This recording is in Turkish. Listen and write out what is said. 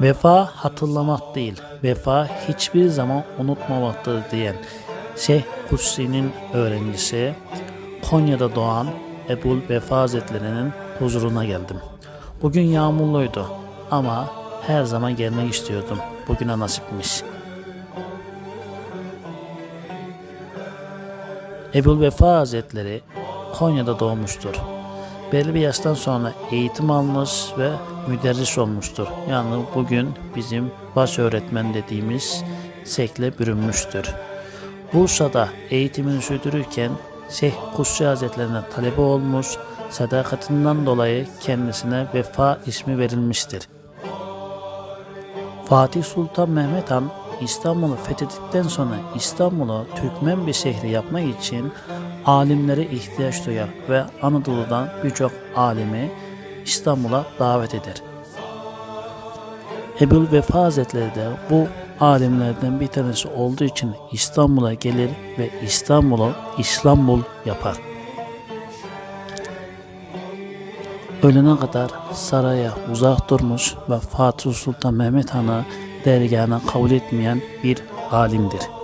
Vefa hatırlamak değil, vefa hiçbir zaman unutmamaktır diyen Şeyh Kutsi'nin öğrencisi Konya'da doğan Ebul Vefa Hazretleri'nin huzuruna geldim. Bugün yağmurluydu ama her zaman gelmek istiyordum. Bugüne nasipmiş. Ebul Vefa Hazretleri Konya'da doğmuştur. Belli bir yaştan sonra eğitim almış ve müderris olmuştur. Yani bugün bizim baş öğretmen dediğimiz sekle bürünmüştür. Bursa'da eğitimini sürdürürken Şeyh Kutsi Hazretlerine talebe olmuş, sadakatinden dolayı kendisine Vefa ismi verilmiştir. Fatih Sultan Mehmet Han İstanbul'u fethettikten sonra İstanbul'u Türkmen bir şehri yapmak için alimlere ihtiyaç duyar ve Anadolu'dan birçok alimi İstanbul'a davet eder. Ebul Vefa Hazretleri de bu alimlerden bir tanesi olduğu için İstanbul'a gelir ve İstanbul'u İstanbul yapar. Ölene kadar saraya uzak durmuş ve Fatih Sultan Mehmet Han'ı dergahına kabul etmeyen bir alimdir.